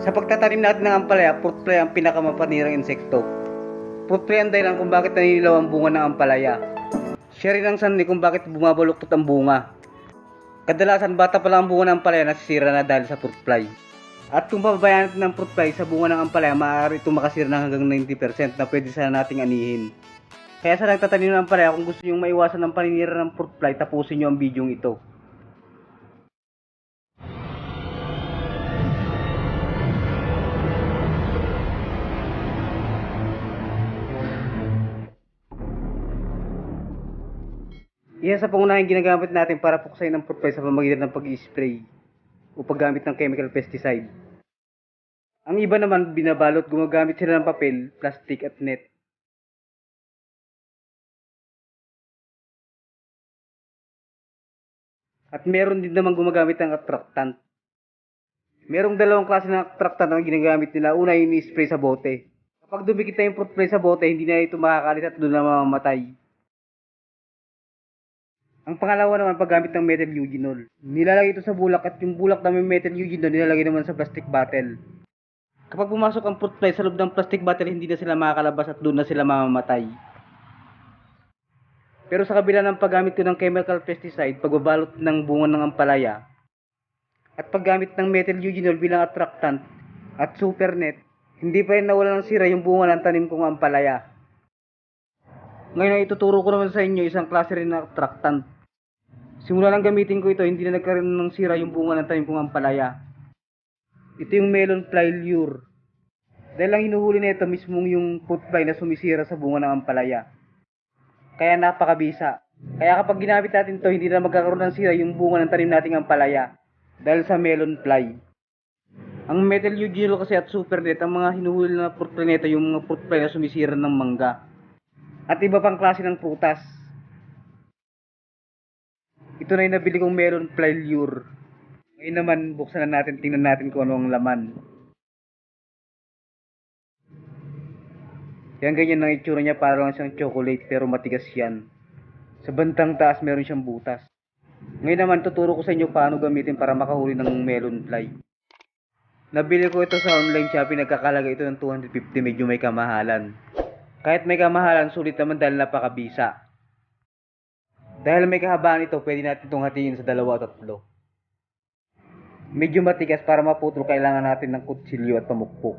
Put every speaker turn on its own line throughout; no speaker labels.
Sa pagtatanim natin ng ampalaya, fruit fly ang pinakamapanirang insekto. Fruit fly ang dahilan kung bakit naninilaw ang bunga ng ampalaya. Siya rin ang sanhi kung bakit bumabaluktot ang bunga. Kadalasan bata pa lang ang bunga ng ampalaya nasisira na dahil sa fruit fly. At kung pababayaan natin ng fruit fly sa bunga ng ampalaya, maaari itong makasira ng hanggang 90% na pwede sana nating anihin. Kaya sa nagtatanim ng ampalaya, kung gusto nyo maiwasan ng paninira ng fruit fly, tapusin nyo ang video ito. Isa sa pangunahing ginagamit natin para puksain ang fly sa pamamagitan ng pag-spray o paggamit ng chemical pesticide. Ang iba naman binabalot gumagamit sila ng papel, plastic at net. At meron din naman gumagamit ng attractant. Merong dalawang klase ng attractant ang ginagamit nila. Una yung spray sa bote. Kapag dumikit na yung fruit fly sa bote, hindi na ito makakalit at doon na mamamatay. Ang pangalawa naman paggamit ng metal eugenol. Nilalagay ito sa bulak at yung bulak na may metal eugenol nilalagay naman sa plastic bottle. Kapag pumasok ang fruit fly sa loob ng plastic bottle, hindi na sila makakalabas at doon na sila mamamatay. Pero sa kabila ng paggamit ko ng chemical pesticide, pagbabalot ng bunga ng ampalaya, at paggamit ng metal eugenol bilang attractant at super net, hindi pa rin nawala ng sira yung bunga ng tanim kong ampalaya. Ngayon ay ituturo ko naman sa inyo isang klase rin ng attractant. Simula nang gamitin ko ito, hindi na nagkaroon ng sira yung bunga ng tanim kong ampalaya. Ito yung melon fly lure. Dahil ang hinuhuli nito mismong yung fruit fly na sumisira sa bunga ng ampalaya. Kaya napakabisa. Kaya kapag ginamit natin to, hindi na magkakaroon ng sira yung bunga ng tanim nating ampalaya. Dahil sa melon fly. Ang metal eugenol kasi at super net, ang mga hinuhuli na fruit fly nito, yung mga fruit fly na sumisira ng mangga. At iba pang klase ng prutas. Ito na yung nabili kong melon fly lure. Ngayon naman, buksan na natin, tingnan natin kung ano ang laman. Yan ganyan ang itsura niya para lang siyang chocolate pero matigas yan. Sa bantang taas meron siyang butas. Ngayon naman tuturo ko sa inyo paano gamitin para makahuli ng melon fly. Nabili ko ito sa online shopping, nagkakalaga ito ng 250 medyo may kamahalan. Kahit may kamahalan, sulit naman dahil napakabisa. Dahil may kahabaan ito, pwede natin itong hatiin sa dalawa o tatlo. Medyo matigas para maputol, kailangan natin ng kutsilyo at pamukpok.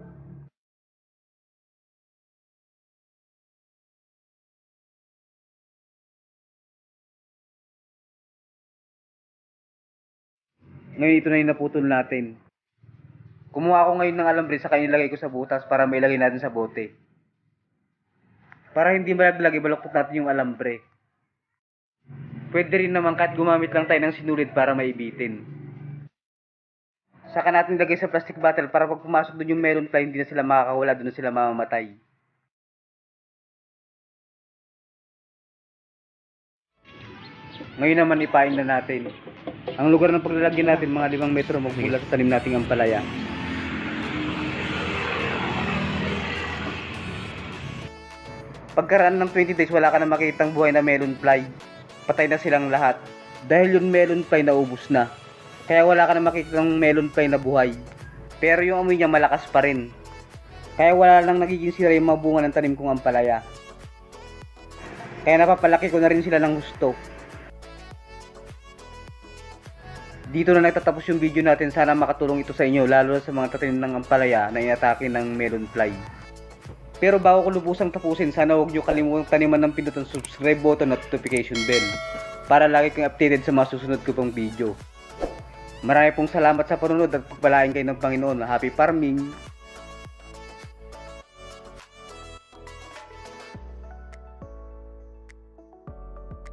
Ngayon ito na yung naputol natin. Kumuha ako ngayon ng alambre sa nilagay ko sa butas para mailagay natin sa bote. Para hindi malaglag, ibaloktot natin yung alambre. Pwede rin naman kahit gumamit lang tayo ng sinulid para maibitin. Saka natin ilagay sa plastic bottle para pag pumasok doon yung melon fly, hindi na sila makakawala, doon na sila mamamatay. Ngayon naman ipain na natin. Ang lugar ng paglalagyan natin, mga limang metro magmula sa tanim nating ampalaya. Pagkaraan ng 20 days, wala ka na makitang buhay na melon fly. Patay na silang lahat. Dahil yung melon fly naubos na. Kaya wala ka na makitang melon fly na buhay. Pero yung amoy niya malakas pa rin. Kaya wala lang nagiging sira yung mga bunga ng tanim kong ampalaya. Kaya napapalaki ko na rin sila ng gusto. Dito na nagtatapos yung video natin. Sana makatulong ito sa inyo, lalo sa mga tatanim ng ampalaya na inatake ng melon fly. Pero bago ko lubusang tapusin, sana huwag nyo kalimutang taniman ng pindot ang subscribe button at notification bell para lagi kang updated sa mga susunod ko pang video. Marami pong salamat sa panunod at pagpalain kayo ng Panginoon. Happy farming!